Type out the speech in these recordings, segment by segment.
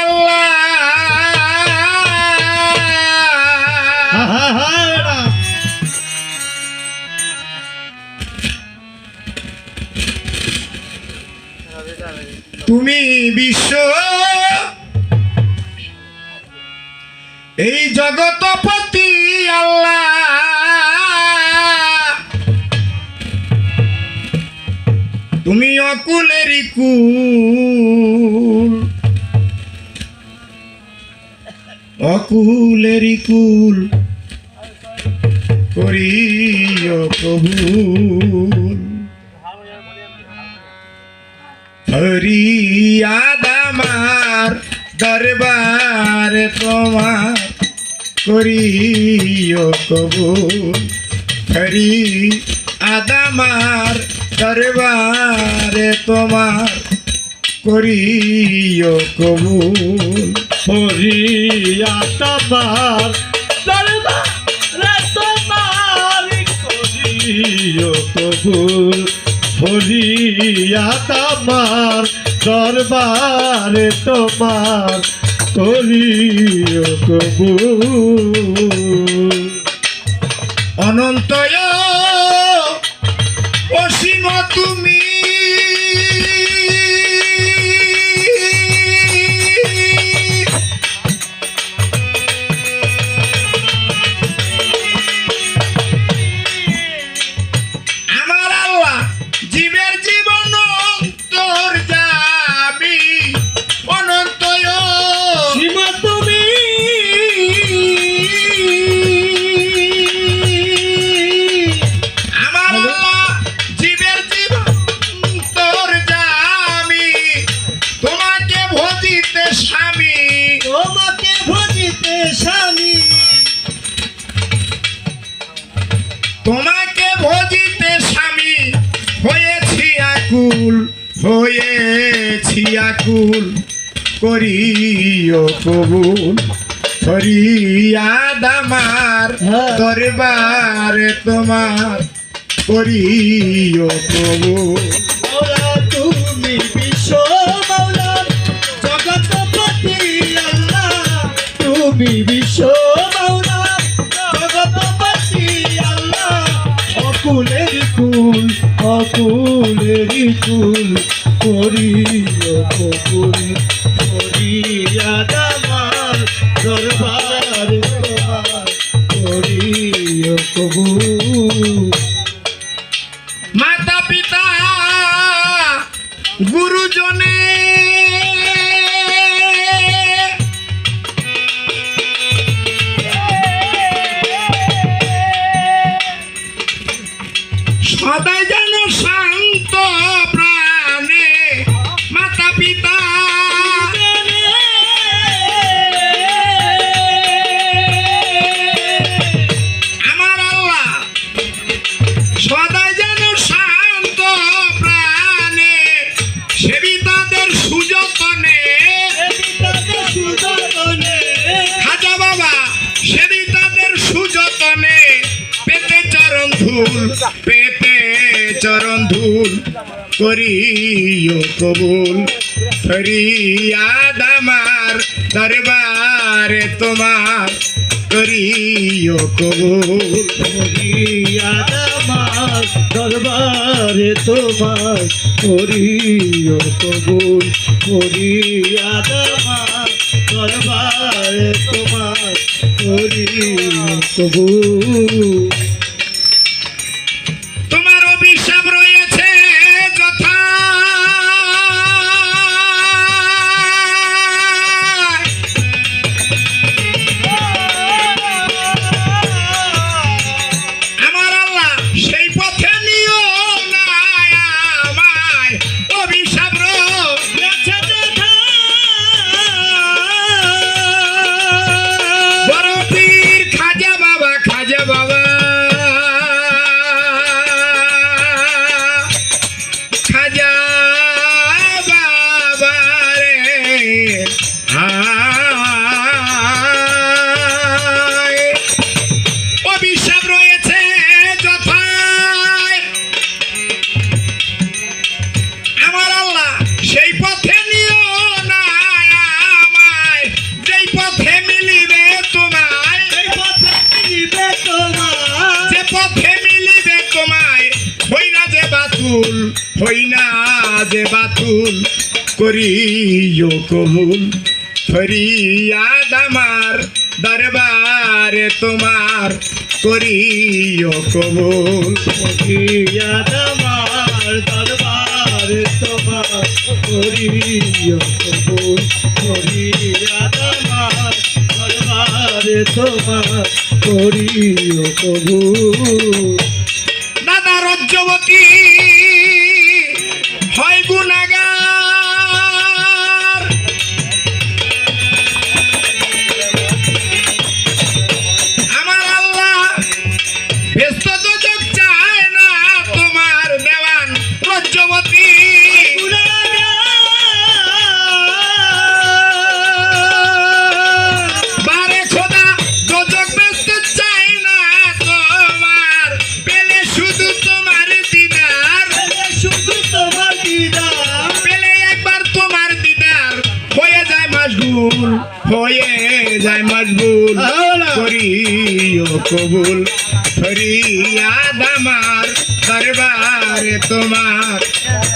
আল্লাহ এরা। তুমি বিশ্ব এই জগতপতি আল্লাহ তুমি অকুলেরই কুল। অকুলেরই কুল করিও ফরিয়াদ আমার দরবার তোমার করিও কবুল ফরি আদামার দরবারে তোমার করিও কবুল। হরিয়া তোমার দরবারে তোমার করিও কবুল। হরিয়া তোমার দরবারে তোমার করিও কবুল। অনন্তয় আকুল হয়েছি আকুল করিও কবুল ফরিয়াদ আমার হ্যাঁ। দরবারে তোমার করিও কবুল মৌলা তুমি বিশ্ব জগৎপতি আল্লাহ তুমি অকুলের ফুল করিও করিয়া করিও কবুল। ফরিয়াদ আমার দরবারে তোমার করিও কবুল। আমার দরবারে তোমার করিও কবুল। করিয়াদ আমার দরবারে তোমার করিও কবুল। হই না যে বাতুল করিও কবুল ফরিয়াদ আমার দরবারে তোমার করিও কবুল ফরিয়াদ আমার দরবারে তোমার করিও কবুল ফরিয়াদ আমার দরবারে তোমার করিও কবুল দাদা রজ্জবতী হয় হয়ে যায় মশগুল আওলা। করিও কবুল। ফরিয়াদ আমার দরবারে তোমার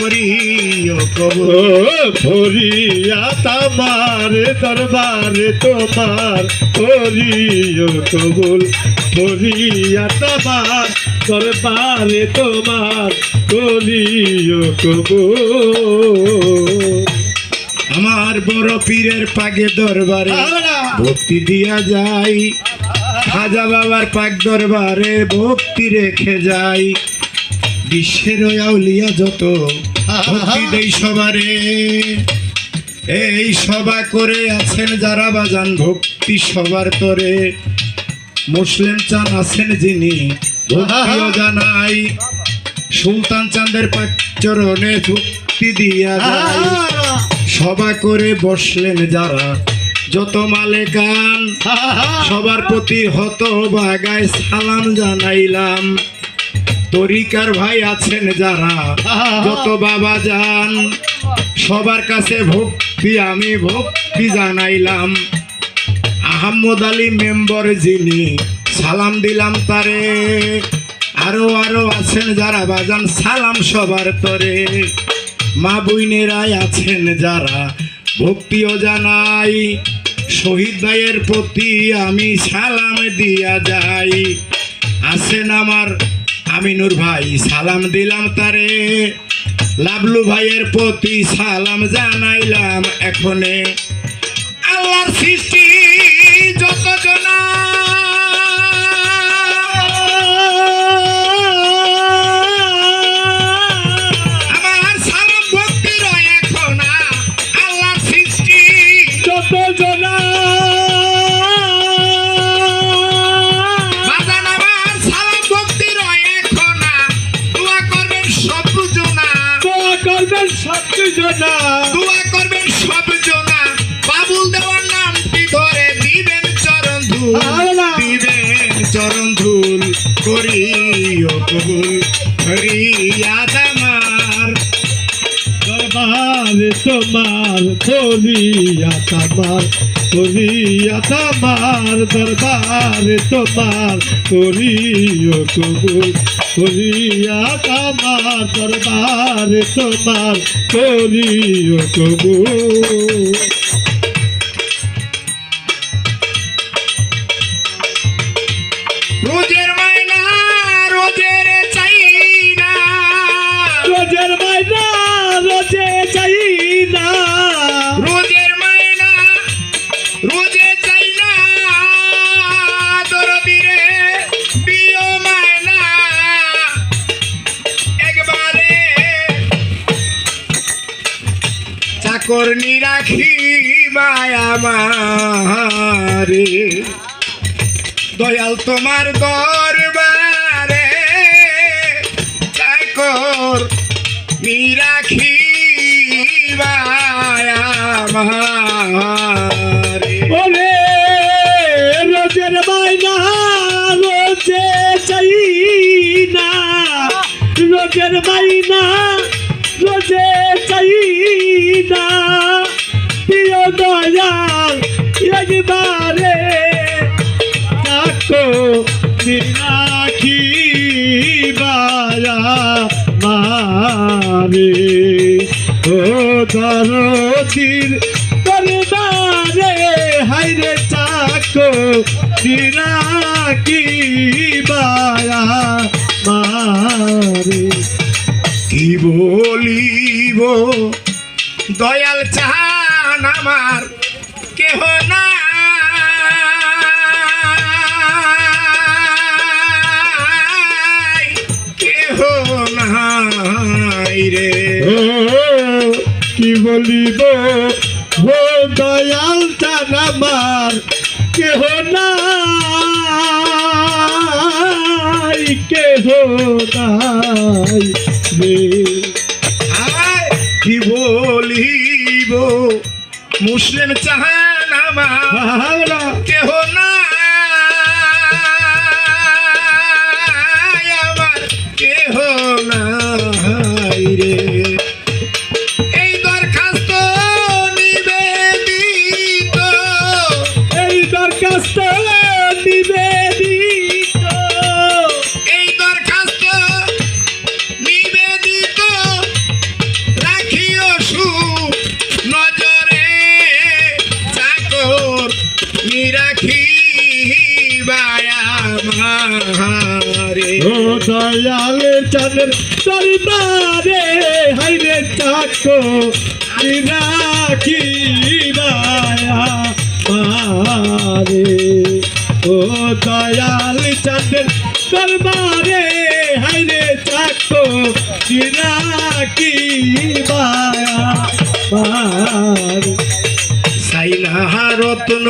করিও কবুল। ফরিয়াত আমার দরবারে তোমার করিও কবুল। ফরিয়াত আমার দরবারে তোমার করিও কবুল। আমার বড় পীরের পাগে দরবারে। ভক্তি দিয়া যাই। খাজা বাবার পাক দরবারে ভক্তি রেখে যাই। বিশ্বের আউলিয়া যত ভক্তি দেই সবারে। এই সভা করে আছেন যারা বাজান ভক্তি সবার তরে। মুসলিম চান আছেন যিনি ভক্তিও জানাই। সুলতান চাঁদের পাক চরণে ভক্তি দিয়া যায় সভা করে বসলেন যারা। যত মালেকান সবার প্রতি হত বাগায় সালাম জানাইলাম। তরিকার ভাই আছেন যারা, যত বাবা যান, সবার কাছে ভক্তি আমি ভক্তি জানাইলাম। আহম্মদ আলী মেম্বর যিনি, সালাম দিলাম তারে। আরও আরও আছেন যারা, বাজান সালাম সবার তরে। মা বইনেরাই আছেন যারা, ভক্তিও জানাই, শহীদ ভাইয়ের প্রতি আমি সালাম দিয়া যাই। আছেন আমার আমিনুর ভাই, সালাম দিলাম তারে। লাবলু ভাইয়ের প্রতি সালাম জানাইলাম এখনে। আল্লাহর সৃষ্টি যত জনা করবেন সব জনা দোয়া করবেন সব জনা বাবুল দেওয়ার নামটি ধরে দিবেন চরণ ধুল। দিবেন চরণ ধুল করিও কবুল। ফরিয়াদ দামার দরবার তোমার কলিয়া তামার। কলিয়া তামার দরবারে তোমার করিও কবুল। কলিয়া তামার দরবারে তোমার করিও কবুল। নিরাখি মায়া মারে দয়াল তোমার দরবারে চাকর নিরাখি মারে ওরে রোজের মাইনা রোজে চাই দয়াল একবারে ডাকো মিনাখি বায়া মারে। ও দরদির দরবারে, হাইরে চাকো দিরা কি বায়া মারে। কি বলিব? দয়াল আমার, কেহ না কেহ নাই রে। কি বলিব? ও দয়াল চান আমার, কেহ নাই কেহ নাই রে। মুসলিম চাহান আমার। কেহ না মারে ও দয়াল চাঁদের দরবারে হাইরে চাকো রাখি মায়া মারে রত্ন,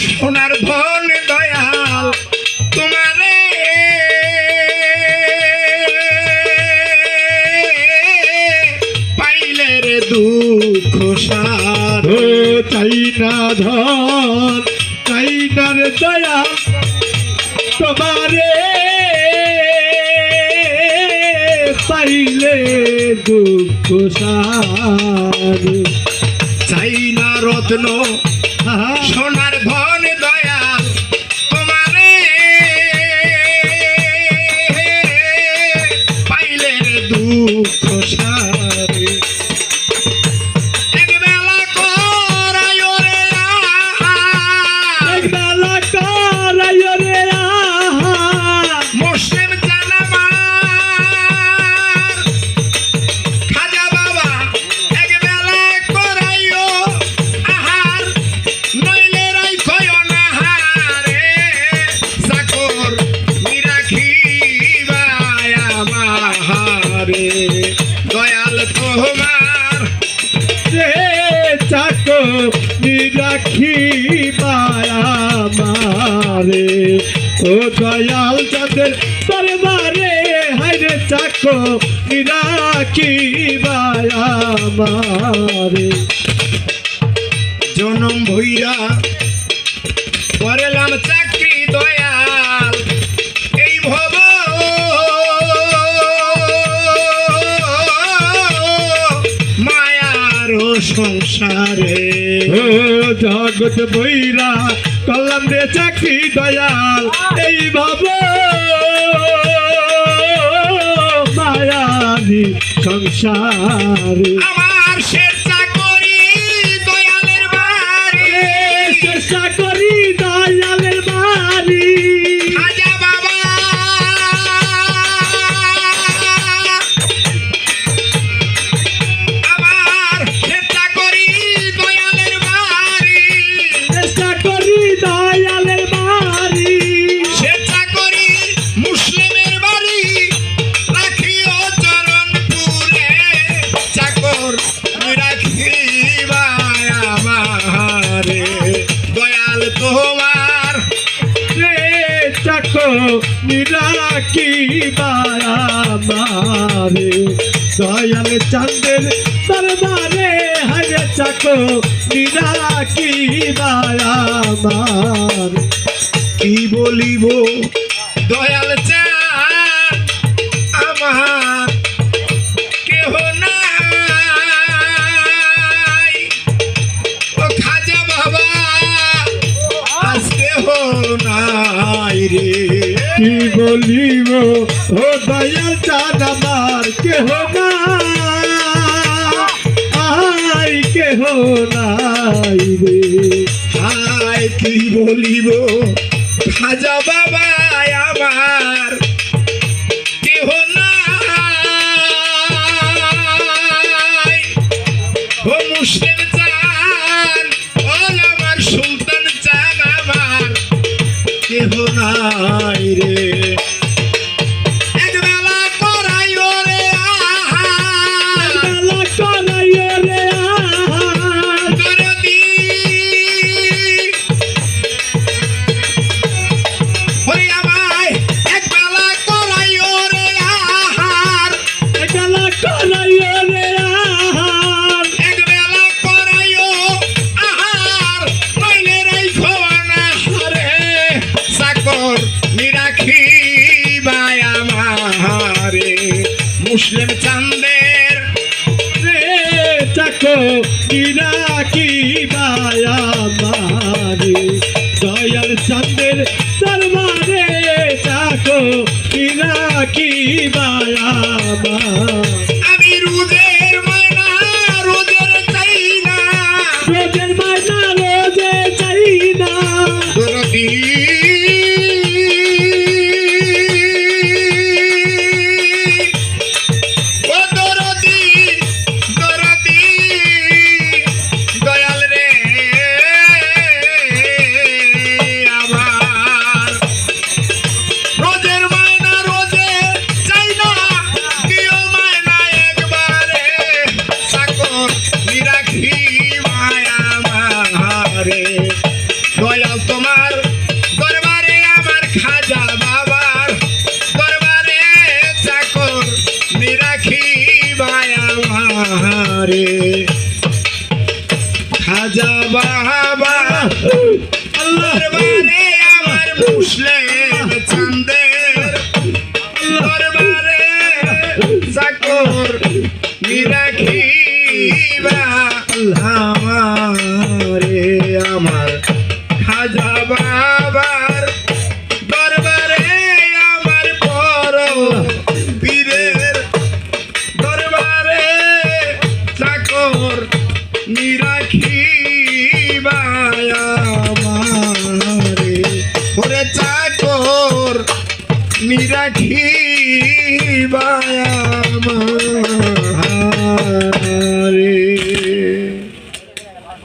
সোনার ধন দয়াল তোমারে। পাইলে রে দুঃখ সার চাই না ধন চাই না রে দয়া তোমারে পাইলে দুঃখ সারে। চাই রত্ন সোনার মারে জনম ভৈরা করেলাম চাকরি দয়াল। এই ভব মায়ার সংসারে। ও জগৎ বৈরা কলম রে চাকরি দয়াল। এই ভাব মায়ারি সংসারে। নিরাকি বায়া মারে দয়াল চাঁদের দরবারে হরে চাকো নিরাকি বায়া মারে কি বলিব? দয়াল বলিব হোদয় দয়াল কেহ নাই কেহ নাই রে। আয় কি বলিব খাজা বাবা আমার চন্দ্রের দরবারে ডাকো ইরা কি বায়া Mira.